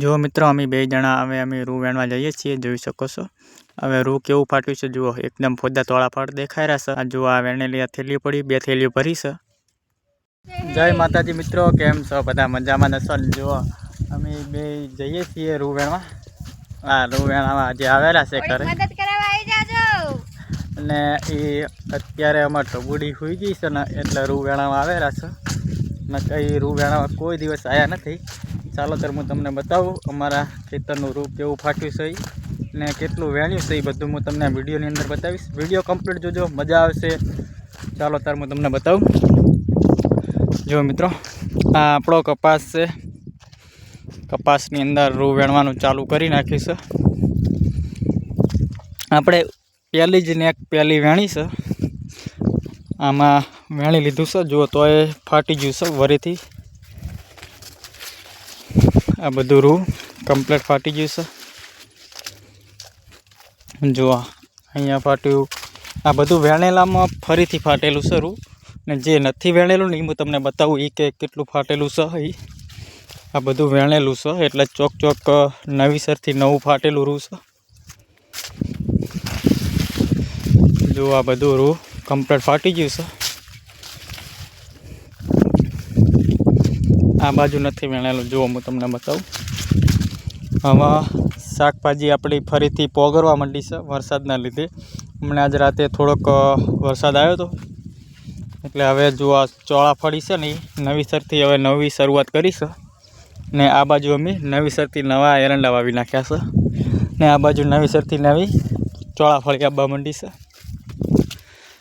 જો મિત્રો અમે બે જણા હવે અમે રૂ વેણવા જઈએ છીએ જોઈ શકો છો. હવે રૂ કેવું ફાટ્યું છે જુઓ. એકદમ ફોદા તોળા ફાટ દેખાઈ રહ્યા છે. આ જુઓ આ વેણેલી આ થેલીઓ પડી બે થેલીઓ ભરી છે. જય માતાજી મિત્રો કેમ છો? બધા મજામાં નશો જુઓ અમે બે જઈએ છીએ રૂ વેણવા. આ રૂ વેણવા આજે આવેલા છે ઘરે. અને એ અત્યારે અમારે ઢબુડી હોઈ ગઈ છે ને એટલે રૂ વેણામાં આવેલા છે. ને કઈ રૂ વેણામાં કોઈ દિવસ આવ્યા નથી. ચાલો ત્યારે હું તમને બતાવું અમારા ખેતરનું રૂપ કેવું ફાટ્યું છે ને કેટલું વેણ્યું છે એ બધું હું તમને વિડીયોની અંદર બતાવીશ. વીડિયો કમ્પ્લીટ જોજો, મજા આવશે. ચાલો ત્યારે હું તમને બતાવું. જો મિત્રો, આ આપણો કપાસ છે. કપાસની અંદર રૂ વેણવાનું ચાલુ કરી નાખ્યું છે. આપણે પહેલી જ ને એક પહેલી વેણી છે. આમાં વેણી લીધું છે. જુઓ તો એ ફાટી ગયું છે વરીથી. આ બધું રૂ કમ્પ્લેટ ફાટી ગયું છે. જુઓ, અહીંયા ફાટ્યું. આ બધું વેણેલામાં ફરીથી ફાટેલું છે રૂ. ને જે નથી વેણેલું ને એ હું તમને બતાવું એ કે કેટલું ફાટેલું છે એ આ બધું વેણેલું છે, એટલે ચોક ચોક નવીસરથી નવું ફાટેલું રૂ છે. જો આ બધું રૂ કમ્પ્લેટ ફાટી ગયું છે. આ બાજુ નથી વેણેલું જુઓ હું તમને બતાવું. આમાં શાકભાજી આપણી ફરીથી પોગરવા માંડી છે વરસાદના લીધે. હમણાં આજ રાતે થોડોક વરસાદ આવ્યો હતો એટલે હવે જો આ ચોળા ફળી છે ને નવીસરથી હવે નવી શરૂઆત કરી છે. ને આ બાજુ અમે નવીસરથી નવા એરંડા વાવી નાખ્યા છે. ને આ બાજુ નવીસરથી નવી ચોળા ફળી આવવા માંડી છે.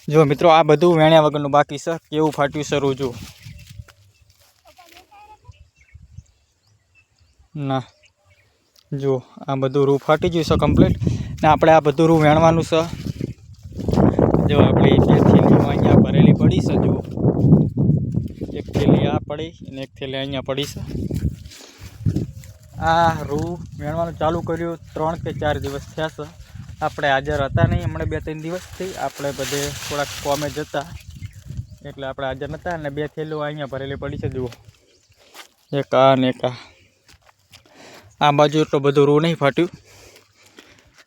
જો મિત્રો, આ બધું વેણ્યા વગરનું બાકી છે. કેવું ફાટ્યું છે જુઓ ના, જુઓ, આ બધું રૂ ફાટી ગયું છે કમ્પ્લીટ ને આપણે આ બધું રૂ વેણવાનું છે. જો આપણી બે થેલીઓ અહીંયા ભરેલી પડી છે, જુઓ. એક થેલી આ પડી અને એક થેલી અહીંયા પડી છે. આ રૂ વેણવાનું ચાલુ કર્યું ત્રણ કે ચાર દિવસ થયા છે. આપણે હાજર હતા નહીં, હમણાં બે ત્રણ દિવસથી આપણે બધે થોડાક કોમે જતા. એટલે આપણે હાજર નહોતા અને બે થેલીઓ અહીંયા ભરેલી પડી છે, જુઓ. એક આ ને એક આ. આ બાજુ એટલો બધું રૂ નહીં ફાટ્યું.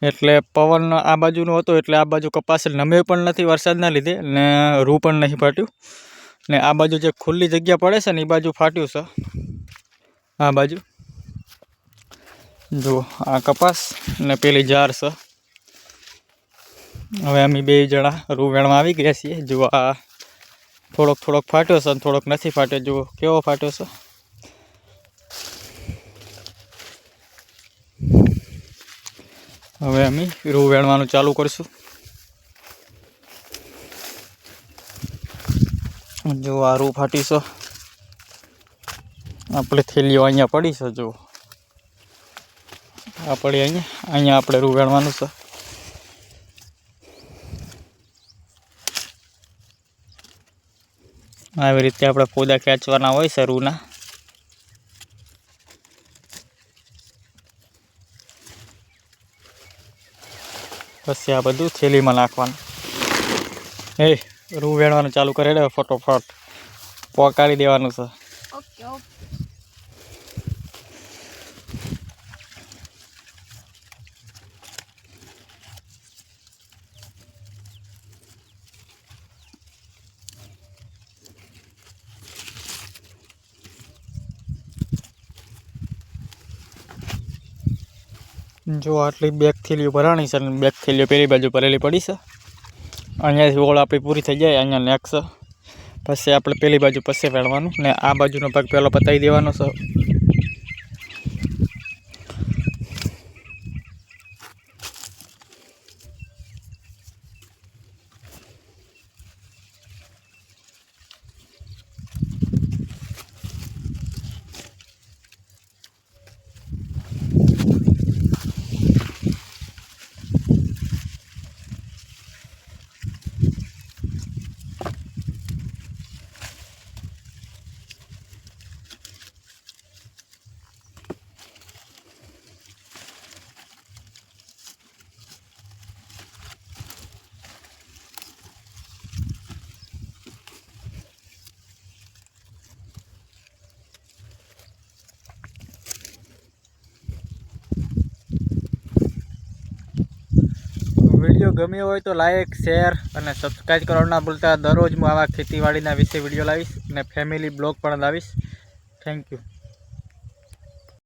એટલે પવન આ બાજુનો હતો, એટલે આ બાજુ કપાસ નમે પણ નથી વરસાદના લીધે, ને રૂ પણ નહીં ફાટ્યું. ને આ બાજુ જે ખુલ્લી જગ્યા પડે છે ને, એ બાજુ ફાટ્યું છે. આ બાજુ. જુઓ, આ કપાસ ને પેલી જાર છે. હવે અમે બે જણા રૂ વેણવા આવી ગયા છીએ. જુઓ, આ થોડોક થોડોક ફાટ્યો છે અને થોડોક નથી ફાટ્યો. જુઓ, કેવો ફાટ્યો છે. હવે અમે રૂ વેણવાનું ચાલુ કરીશું. જો આ રૂ ફાટીશો આપણે થેલીઓ અહીંયા પડી છે, જો. આ પડી અહીંયા અહીંયા આપણે રૂ વેણવાનું છે. આવી રીતે આપણે પોદા ખેંચવાના હોય છે રૂના. પછી આ બધું થેલીમાં નાખવાનું. એ, રૂ વેણવાનું ચાલુ કરે ફટોફટ. પોકાડી દેવાનું છે. Okay okay. જો આટલી બેગ થેલીઓ ભરાણી છે બેગ થેલીઓ પેલી બાજુ ભરેલી પડી છે. અહીંયાથી ઓળ આપણી પૂરી થઈ જાય, અહીંયા નેક્સ પછી આપણે પેલી બાજુ પછી ફેરવાનું ને આ બાજુનો ભાગ પહેલો પતાવી દેવાનો છે. વીડિયો ગમ્યો હોય તો લાઈક, શેર અને સબસ્ક્રાઈબ કરવાનું ના ભૂલતા. દરરોજ હું આવા ખેતીવાડીના વિશે વીડિયો લાવીશ અને ફેમિલી બ્લોગ પણ લાવીશ. Thank you.